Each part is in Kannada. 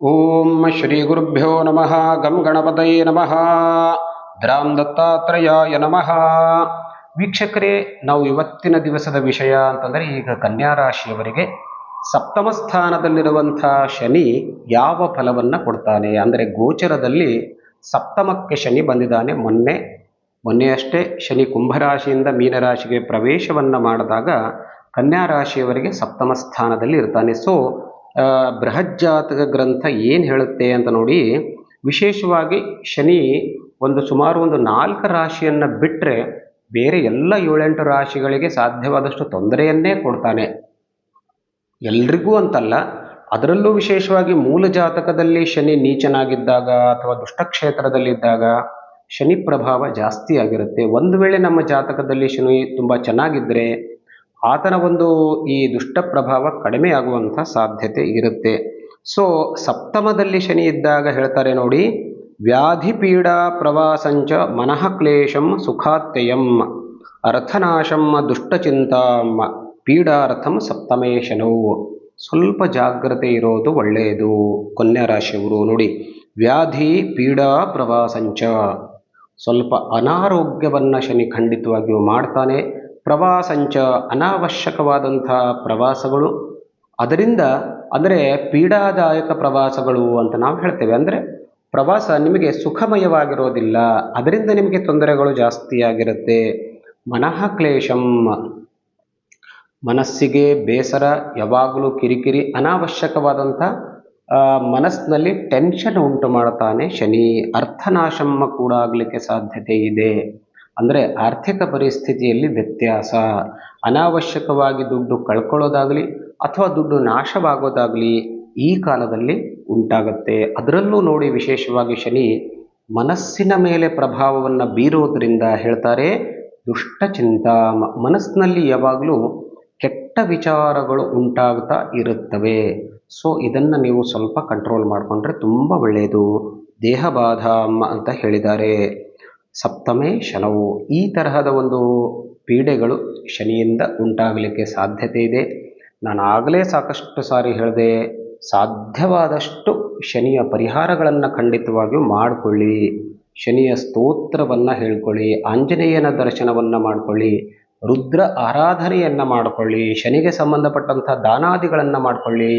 ಓಂ ಶ್ರೀ ಗುರುಭ್ಯೋ ನಮಃ ಗಂ ಗಣಪತಯೇ ನಮಃ ದ್ರಾಂ ದತ್ತಾತ್ರಯಾಯ ನಮಃ ವೀಕ್ಷಕರೇ, ನಾವು ಇವತ್ತಿನ ದಿವಸದ ವಿಷಯ ಅಂತಂದರೆ ಈಗ ಕನ್ಯಾ ರಾಶಿಯವರಿಗೆ ಸಪ್ತಮ ಸ್ಥಾನದಲ್ಲಿರುವಂಥ ಶನಿ ಯಾವ ಫಲವನ್ನು ಕೊಡ್ತಾನೆ? ಅಂದರೆ ಗೋಚರದಲ್ಲಿ ಸಪ್ತಮಕ್ಕೆ ಶನಿ ಬಂದಿದ್ದಾನೆ. ಮೊನ್ನೆ ಮೊನ್ನೆಯಷ್ಟೇ ಶನಿ ಕುಂಭರಾಶಿಯಿಂದ ಮೀನರಾಶಿಗೆ ಪ್ರವೇಶವನ್ನು ಮಾಡಿದಾಗ ಕನ್ಯಾ ರಾಶಿಯವರಿಗೆ ಸಪ್ತಮ ಸ್ಥಾನದಲ್ಲಿ ಇರ್ತಾನೆ. ಸೊ ಬೃಹಜ್ಜಾತಕ ಗ್ರಂಥ ಏನು ಹೇಳುತ್ತೆ ಅಂತ ನೋಡಿ, ವಿಶೇಷವಾಗಿ ಶನಿ ಒಂದು ಸುಮಾರು ಒಂದು ನಾಲ್ಕು ರಾಶಿಯನ್ನು ಬಿಟ್ಟರೆ ಬೇರೆ ಎಲ್ಲ ಏಳೆಂಟು ರಾಶಿಗಳಿಗೆ ಸಾಧ್ಯವಾದಷ್ಟು ತೊಂದರೆಯನ್ನೇ ಕೊಡ್ತಾನೆ. ಎಲ್ರಿಗೂ ಅಂತಲ್ಲ, ಅದರಲ್ಲೂ ವಿಶೇಷವಾಗಿ ಮೂಲ ಜಾತಕದಲ್ಲಿ ಶನಿ ನೀಚನಾಗಿದ್ದಾಗ ಅಥವಾ ದುಷ್ಟಕ್ಷೇತ್ರದಲ್ಲಿದ್ದಾಗ ಶನಿ ಪ್ರಭಾವ ಜಾಸ್ತಿ ಆಗಿರುತ್ತೆ. ಒಂದು ವೇಳೆ ನಮ್ಮ ಜಾತಕದಲ್ಲಿ ಶನಿ ತುಂಬ ಚೆನ್ನಾಗಿದ್ದರೆ ಆತನ ಒಂದು ಈ ದುಷ್ಟ ಪ್ರಭಾವ ಕಡಿಮೆ ಆಗುವಂಥ ಸಾಧ್ಯತೆ ಇರುತ್ತೆ. ಸೊ ಸಪ್ತಮದಲ್ಲಿ ಶನಿ ಇದ್ದಾಗ ಹೇಳ್ತಾರೆ ನೋಡಿ, ವ್ಯಾಧಿ ಪೀಡಾ ಪ್ರವಾಸಂಚ ಮನಃ ಕ್ಲೇಶಂ ಸುಖಾತ್ಯಯಂ ಅರ್ಥನಾಶಂ ದುಷ್ಟಚಿಂತಾಂ ಪೀಡಾರ್ಥಂ ಸಪ್ತಮೇ ಶನವು ಸ್ವಲ್ಪ ಜಾಗ್ರತೆ ಇರೋದು ಒಳ್ಳೆಯದು ಕನ್ಯಾ ರಾಶಿಯವರು ನೋಡಿ, ವ್ಯಾಧಿ ಪೀಡಾ ಪ್ರವಾಸಂಚ ಸ್ವಲ್ಪ ಅನಾರೋಗ್ಯವನ್ನು ಶನಿ ಖಂಡಿತವಾಗಿಯೂ ಮಾಡ್ತಾನೆ. ಪ್ರವಾಸಂಚ ಅನಾವಶ್ಯಕವಾದಂಥ ಪ್ರವಾಸಗಳು. ಅದರಿಂದ ಅಂದರೆ ಪೀಡಾದಾಯಕ ಪ್ರವಾಸಗಳು ಅಂತ ನಾವು ಹೇಳ್ತೇವೆ. ಅಂದರೆ ಪ್ರವಾಸ ನಿಮಗೆ ಸುಖಮಯವಾಗಿರೋದಿಲ್ಲ. ಅದರಿಂದ ನಿಮಗೆ ತೊಂದರೆಗಳು ಜಾಸ್ತಿಯಾಗಿರುತ್ತೆ. ಮನಃ ಕ್ಲೇಶಂ. ಮನಸ್ಸಿಗೆ ಬೇಸರ, ಯಾವಾಗಲೂ ಕಿರಿಕಿರಿ, ಅನಾವಶ್ಯಕವಾದಂಥ ಮನಸ್ಸಿನಲ್ಲಿ ಟೆನ್ಷನ್ ಉಂಟು ಮಾಡ್ತಾನೆ ಶನಿ. ಅರ್ಥನಾಶಮ್ಮ ಕೂಡ ಆಗಲಿಕ್ಕೆ ಸಾಧ್ಯತೆ ಇದೆ. ಅಂದರೆ ಆರ್ಥಿಕ ಪರಿಸ್ಥಿತಿಯಲ್ಲಿ ವ್ಯತ್ಯಾಸ, ಅನಾವಶ್ಯಕವಾಗಿ ದುಡ್ಡು ಕಳ್ಕೊಳ್ಳೋದಾಗಲಿ ಅಥವಾ ದುಡ್ಡು ನಾಶವಾಗೋದಾಗಲಿ ಈ ಕಾಲದಲ್ಲಿ ಉಂಟಾಗತ್ತೆ. ಅದರಲ್ಲೂ ನೋಡಿ ವಿಶೇಷವಾಗಿ ಶನಿ ಮನಸ್ಸಿನ ಮೇಲೆ ಪ್ರಭಾವವನ್ನು ಬೀರೋದ್ರಿಂದ ಹೇಳ್ತಾರೆ ದುಷ್ಟಚಿಂತ ಮನಸ್ಸಿನಲ್ಲಿ ಯಾವಾಗಲೂ ಕೆಟ್ಟ ವಿಚಾರಗಳು ಉಂಟಾಗ್ತಾ ಇರುತ್ತವೆ. ಸೊ, ಇದನ್ನು ನೀವು ಸ್ವಲ್ಪ ಕಂಟ್ರೋಲ್ ಮಾಡಿಕೊಂಡ್ರೆ ತುಂಬ ಒಳ್ಳೆಯದು ದೇಹಬಾಧಾಮ ಅಂತ ಹೇಳಿದ್ದಾರೆ. ಸಪ್ತಮೇ ಶನವು ಈ ತರಹದ ಒಂದು ಪೀಡೆಗಳು ಶನಿಯಿಂದ ಉಂಟಾಗಲಿಕ್ಕೆ ಸಾಧ್ಯತೆ ಇದೆ. ನಾನು ಆಗಲೇ ಸಾಕಷ್ಟು ಸಾರಿ ಹೇಳಿದೆ, ಸಾಧ್ಯವಾದಷ್ಟು ಶನಿಯ ಪರಿಹಾರಗಳನ್ನು ಖಂಡಿತವಾಗಿಯೂ ಮಾಡಿಕೊಳ್ಳಿ. ಶನಿಯ ಸ್ತೋತ್ರವನ್ನು ಹೇಳ್ಕೊಳ್ಳಿ, ಆಂಜನೇಯನ ದರ್ಶನವನ್ನು ಮಾಡಿಕೊಳ್ಳಿ, ರುದ್ರ ಆರಾಧನೆಯನ್ನು ಮಾಡಿಕೊಳ್ಳಿ, ಶನಿಗೆ ಸಂಬಂಧಪಟ್ಟಂಥ ದಾನಾದಿಗಳನ್ನು ಮಾಡಿಕೊಳ್ಳಿ.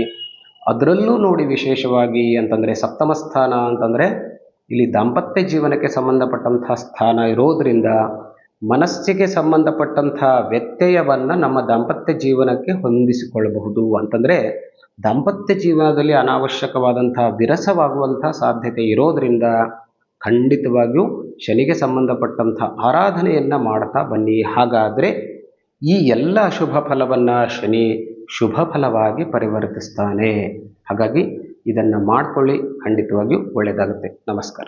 ಅದರಲ್ಲೂ ನೋಡಿ ವಿಶೇಷವಾಗಿ ಅಂತಂದರೆ ಸಪ್ತಮ ಸ್ಥಾನ ಅಂತಂದರೆ ಇಲ್ಲಿ ದಾಂಪತ್ಯ ಜೀವನಕ್ಕೆ ಸಂಬಂಧಪಟ್ಟಂತಹ ಸ್ಥಾನ ಇರೋದರಿಂದ ಮನಸ್ಸಿಗೆ ಸಂಬಂಧಪಟ್ಟಂತಹ ವ್ಯತ್ಯಯವನ್ನು ನಮ್ಮ ದಾಂಪತ್ಯ ಜೀವನಕ್ಕೆ ಹೊಂದಿಸಿಕೊಳ್ಳಬಹುದು ಅಂತಂದರೆ ದಾಂಪತ್ಯ ಜೀವನದಲ್ಲಿ ಅನಾವಶ್ಯಕವಾದಂತಹ ವಿರಸವಾಗುವಂತಹ ಸಾಧ್ಯತೆ ಇರೋದರಿಂದ ಖಂಡಿತವಾಗಿಯೂ ಶನಿಗೆ ಸಂಬಂಧಪಟ್ಟಂಥ ಆರಾಧನೆಯನ್ನು ಮಾಡ್ತಾ ಬನ್ನಿ. ಹಾಗಾದರೆ ಈ ಎಲ್ಲ ಶುಭ ಫಲವನ್ನು ಶನಿ ಶುಭ ಫಲವಾಗಿ ಪರಿವರ್ತಿಸ್ತಾನೆ. ಹಾಗಾಗಿ ಇದನ್ನು ಮಾಡಿಕೊಳ್ಳಿ. ಖಂಡಿತವಾಗಿಯೂ ಒಳ್ಳೆಯದಾಗುತ್ತೆ ನಮಸ್ಕಾರ.